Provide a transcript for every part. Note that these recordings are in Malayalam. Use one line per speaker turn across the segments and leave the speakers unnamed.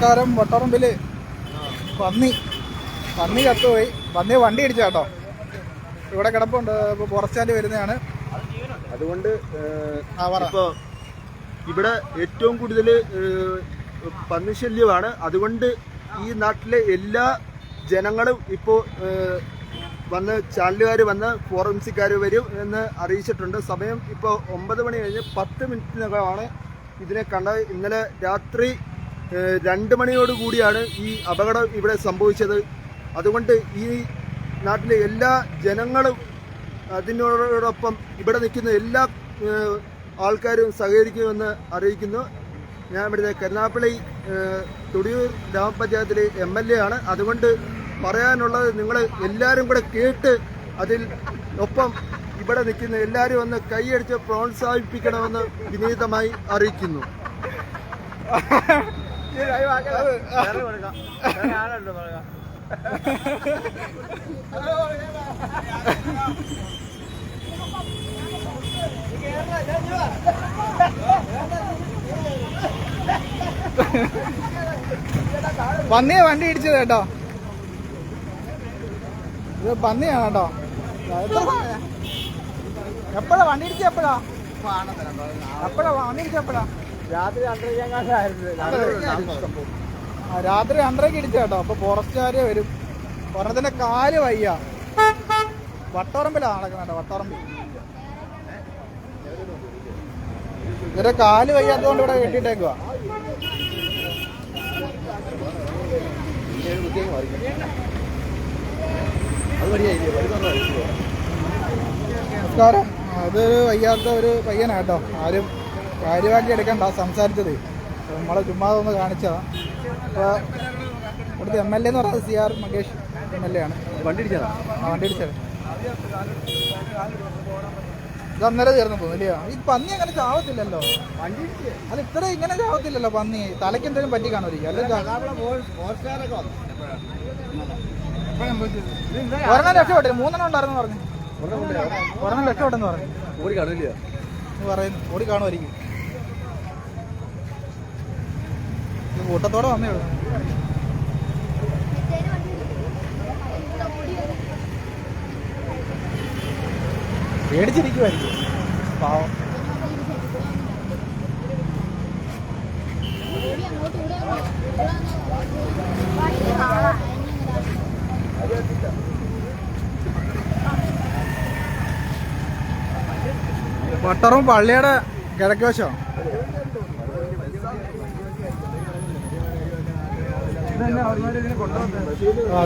നമസ്കാരം. വട്ടറമ്പിൽ പന്നി പന്നി കത്തുപോയി പന്നി വണ്ടി ഇടിച്ച കേട്ടോ. ഇവിടെ കിടപ്പുണ്ട്. ഇപ്പൊ പുറസ്റ്റാൻഡ് വരുന്നതാണ്.
അതുകൊണ്ട്. ഇവിടെ ഏറ്റവും കൂടുതൽ പന്നിശല്യമാണ് അതുകൊണ്ട് ഈ നാട്ടിലെ എല്ലാ ജനങ്ങളും ഇപ്പോൾ വന്ന് ചാനലുകാർ വന്ന് ഫോറൻസിക്കാർ വരും എന്ന് അറിയിച്ചിട്ടുണ്ട്. സമയം ഇപ്പോൾ ഒമ്പത് മണി കഴിഞ്ഞ് പത്ത് മിനിറ്റിനകമാണ് ഇതിനെ കണ്ടത്. ഇന്നലെ രാത്രി രണ്ട് മണിയോട് കൂടിയാണ് ഈ അപകടം ഇവിടെ സംഭവിച്ചത്. അതുകൊണ്ട് ഈ നാട്ടിലെ എല്ലാ ജനങ്ങളും അതിനോടൊപ്പം ഇവിടെ നിൽക്കുന്ന എല്ലാ ആൾക്കാരും സഹകരിക്കുമെന്ന് അറിയിക്കുന്നു. ഞാൻ ഇവിടുത്തെ കരുനാപ്പള്ളി തുടിയൂർ ഗ്രാമപഞ്ചായത്തിലെ എം എൽ എ ആണ്. അതുകൊണ്ട് പറയാനുള്ളത് നിങ്ങൾ എല്ലാവരും കൂടെ കേട്ട് അതിൽ ഒപ്പം ഇവിടെ നിൽക്കുന്ന എല്ലാവരും ഒന്ന് കൈയടിച്ച് പ്രോത്സാഹിപ്പിക്കണമെന്ന് വിനീതമായി അറിയിക്കുന്നു.
പന്നിയെ വണ്ടി ഇടിച്ചത് കേട്ടോ. ഇത് പന്നിയാണ് കേട്ടോ? എപ്പോഴാ വണ്ടി ഇടിച്ച എപ്പോഴാ? എപ്പോഴാ വണ്ടി ഇടിച്ച എപ്പോഴാ?
രാത്രി
ആ, രാത്രി രണ്ടരയ്ക്ക് ഇടിച്ച കേട്ടോ. അപ്പൊ ഫോറസ്റ്റുകാര് വരും. ഒരെണ്ണത്തിന്റെ കാൽ വയ്യ. വട്ടോറമ്പിലാണ് നടക്കുന്നത് വട്ടോറമ്പിൽ ഇവരെ കാൽ വയ്യാത്തതുകൊണ്ട് ഇവിടെ കെട്ടിയിട്ടേക്കുവാ. നമസ്കാരം. അത് വയ്യാത്ത ഒരു പയ്യനാട്ടോ ആരും കാര്യമാക്കി എടുക്കണ്ട സംസാരിച്ചത്. നമ്മളെ ചുമ്മാ ഒന്ന് കാണിച്ചതാ. അപ്പോൾ ഇവിടുത്തെ എം എൽ എ എന്ന് പറയുന്നത് C R Mahesh M L A ആണ്.
വണ്ടി ഇടിച്ചതാ?
ആ വണ്ടി അടിച്ചത് ഇത് അന്നേരം തീർന്നു പോകുന്നില്ലയോ ഈ പന്നി അങ്ങനെ ചാവത്തില്ലല്ലോ. അത് ഇത്ര ഇങ്ങനെ ചാവത്തില്ലല്ലോ പന്നി. തലയ്ക്ക് എന്തെങ്കിലും പറ്റി കാണുമായിരിക്കും. ഒരെണ്ണം രക്ഷപ്പെട്ടില്ല മൂന്നെണ്ണം ഉണ്ടായിരുന്നു പറഞ്ഞു. ഒരെണ്ണം രക്ഷപ്പെട്ടെന്ന് പറഞ്ഞു.
ഓടി കാണില്ല
പറയുന്നു ഓടി കാണുമായിരിക്കും ഇത് കൂട്ടത്തോടെ വന്നേ ഉള്ളൂ. പേടിച്ചിരിക്കുമായിരിക്കും പാവം. വട്ടറും പള്ളിയുടെ കിഴക്ക് വശം ആ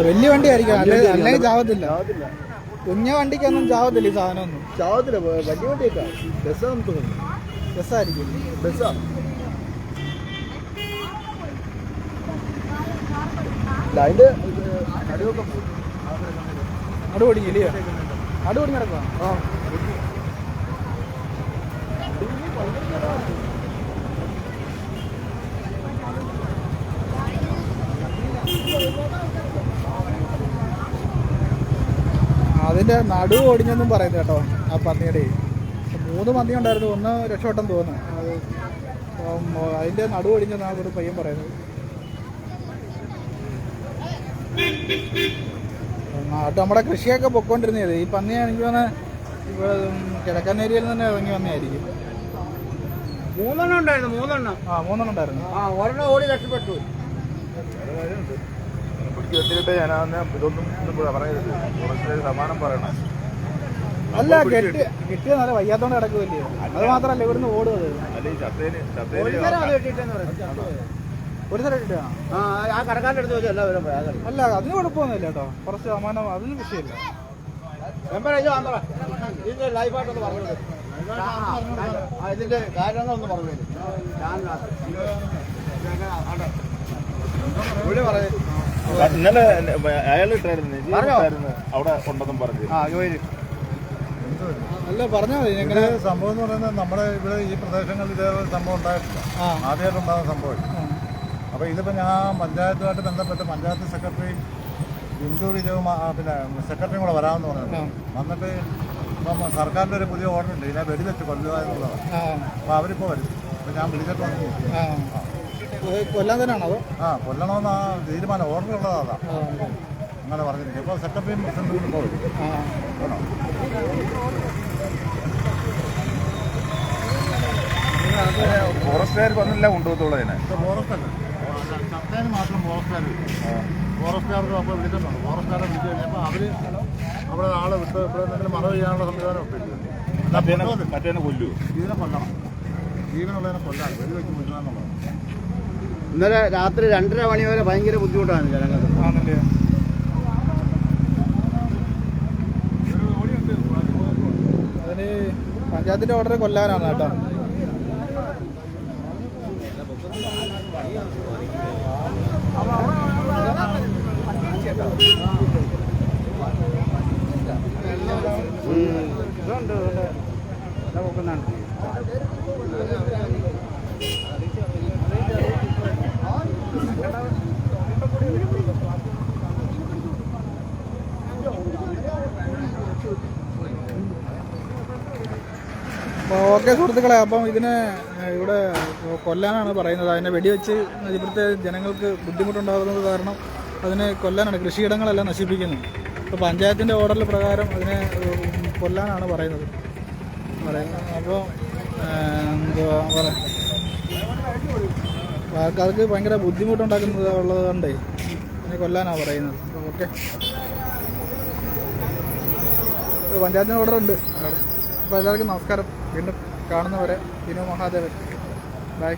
വലിയ വണ്ടി ആയിരിക്കും അല്ലെങ്കിൽ ചാവത്തില്ല. കുഞ്ഞ വണ്ടിക്കൊന്നും ചാവത്തില്ല ഈ സാധനമൊന്നും.
ചാവത്തില്ല. വലിയ വണ്ടിയൊക്കെ. ബസ്സാന്ന് തോന്നുന്നു.
രസമായിരിക്കും
ബസ്സാ അതിന്റെ നടുവൊക്കെ
അടു ഓടിക്കില്ലയോ അടു ഓടി നടക്കുക
ആ
അതിന്റെ നടു ഓടിഞ്ഞെന്നും പറയുന്നു കേട്ടോ ആ പന്നിയുടെ. മൂന്ന് പന്നി ഉണ്ടായിരുന്നു ഒന്ന് രക്ഷപ്പെട്ടെന്ന് തോന്നുന്നു. അത് അതിന്റെ അതിന്റെ നടുവ് ഒടിഞ്ഞെന്നാണ് ഒരു പയ്യൻ പറയുന്നത്. നാട്ട് നമ്മുടെ കൃഷിയൊക്കെ പൊക്കോണ്ടിരുന്നത്. ഈ പന്നി എനിക്ക് തോന്നുന്നത് ഇവിടെ കിഴക്കൻ ഏരിയയിൽ നിന്ന് തന്നെ ഇറങ്ങി വന്നതായിരിക്കും.
മൂന്നെണ്ണം ഉണ്ടായിരുന്നു മൂന്നെണ്ണം.
ആ മൂന്നെണ്ണം ഉണ്ടായിരുന്നു.
ആ ഒരെണ്ണം ഓടി രക്ഷപ്പെട്ടു.
പിടിച്ചിട്ട് ഞാനാന്ന് ഇതൊന്നും ഒന്നും പറയരുത് കുറച്ച് സമാനം പറയണം
അല്ല കെട്ടി കെട്ടിയ നല്ല വയ്യാത്തോണ്ട് കിടക്കുമല്ലേ അത് മാത്രല്ല ഇവിടുന്ന്
ഓടുന്നത്
ഒരു സ്ഥലം ഇട്ടാ
ആ അടുത്ത് എല്ലാവരും
അല്ല അതിന് കുഴപ്പമൊന്നുമില്ല കേട്ടോ കുറച്ച് സമാനം അതിന് വിഷയമില്ല
ഇതിന്റെ ലൈഫായിട്ടൊന്ന് പറഞ്ഞത് ഇതിന്റെ കാര്യങ്ങളൊന്ന് പറഞ്ഞു പറയും
ഇന്നലെ അയാൾ ഇട്ടായിരുന്നു അവിടെ ഉണ്ടെന്നും പറഞ്ഞു
അല്ല പറഞ്ഞാൽ മതി എങ്ങനെ
സംഭവം എന്ന് പറയുന്നത് നമ്മുടെ ഇവിടെ ഈ പ്രദേശങ്ങളിൽ ഇതേപോലെ സംഭവം ഉണ്ടായിട്ടില്ല. ആദ്യമായിട്ട് ഉണ്ടാകുന്ന സംഭവം അപ്പോൾ ഇതിപ്പോൾ ഞാൻ പഞ്ചായത്തുമായിട്ട് ബന്ധപ്പെട്ട് പഞ്ചായത്ത് സെക്രട്ടറി ബിന്ദു വിജയവും ആ, പിന്നെ സെക്രട്ടറിയും കൂടെ വരാമെന്ന് പറഞ്ഞു. വന്നിട്ട് ഇപ്പം സർക്കാരിന്റെ ഒരു പുതിയ ഓർഡർ ഉണ്ട് ഇതിനെ വെടിവെച്ച് കൊല്ലുക എന്നുള്ളതാണ്. അപ്പോൾ അവരിപ്പോൾ വരും. അപ്പോൾ ഞാൻ വിളിച്ചിട്ട് വന്നു
കൊല്ലാൻ തന്നെയാണോ അതോ?
ആ കൊല്ലണമെന്ന് ആ തീരുമാനം ഓർഡർ ഉള്ളതാ അതാ. അങ്ങനെ പറഞ്ഞിരിക്കും ഇപ്പോൾ സെക്രട്ടറിയും പ്രസിഡന്റും കേട്ടോ
ഫോറസ്റ്റുകാർ വന്നില്ല കൊണ്ടുപോകത്തുള്ളൂ അതിനെ.
ഇത് ഫോറസ്റ്റ് അല്ല ചർച്ചയിൽ മാത്രം ഫോറസ്റ്റുകാർ ഫോറസ്റ്റുകാർക്ക് അപ്പോൾ വിളിച്ചിട്ടുണ്ട്. ഫോറസ്റ്റുകാരെ വിളിച്ചു കഴിഞ്ഞപ്പോൾ അവർ അവിടെ ആളെ വിട്ട് ഇവിടെ എന്തെങ്കിലും മറവ് ചെയ്യാനുള്ള സംവിധാനം ഒക്കെ ഇല്ല.
മറ്റേനെ. കൊല്ലൂ.
ഇതിനെ കൊല്ലണം. ജീവനുള്ളതിനെ കൊല്ലാൻ വെടിവെച്ച് കൊല്ലുക
ഇന്നലെ രാത്രി രണ്ടര മണി വരെ ഭയങ്കര ബുദ്ധിമുട്ടാണ് ജനങ്ങൾക്ക്.
ആണല്ലേ? അതിന് പഞ്ചായത്തിന്റെ ഓർഡർ കൊല്ലാനാണ് കേട്ടോ. അപ്പോൾ ഓക്കെ സുഹൃത്തുക്കളെ അപ്പം ഇതിനെ ഇവിടെ കൊല്ലാനാണ് പറയുന്നത്. അതിനെ വെടിവെച്ച് ഇവിടുത്തെ ജനങ്ങൾക്ക് ബുദ്ധിമുട്ടുണ്ടാകുന്നത് കാരണം അതിനെ കൊല്ലാനാണ് കൃഷിയിടങ്ങളെല്ലാം നശിപ്പിക്കുന്നു. അപ്പോൾ പഞ്ചായത്തിന്റെ ഓർഡറിൽ പ്രകാരം അതിനെ കൊല്ലാനാണ് പറയുന്നത്. പറയുന്നത് അപ്പോൾ എന്തുവാ ആൾക്കാർക്ക് ഭയങ്കര ബുദ്ധിമുട്ടുണ്ടാക്കുന്നത് ഉള്ളത് കൊണ്ടേ അതിനെ കൊല്ലാനാണ് പറയുന്നത്. ഓക്കെ. പഞ്ചായത്തിന് ഓർഡർ ഉണ്ട്. അപ്പോൾ എല്ലാവർക്കും നമസ്കാരം. വീണ്ടും കാണുന്നവരെ വിനു മഹാദേവൻ. ബൈ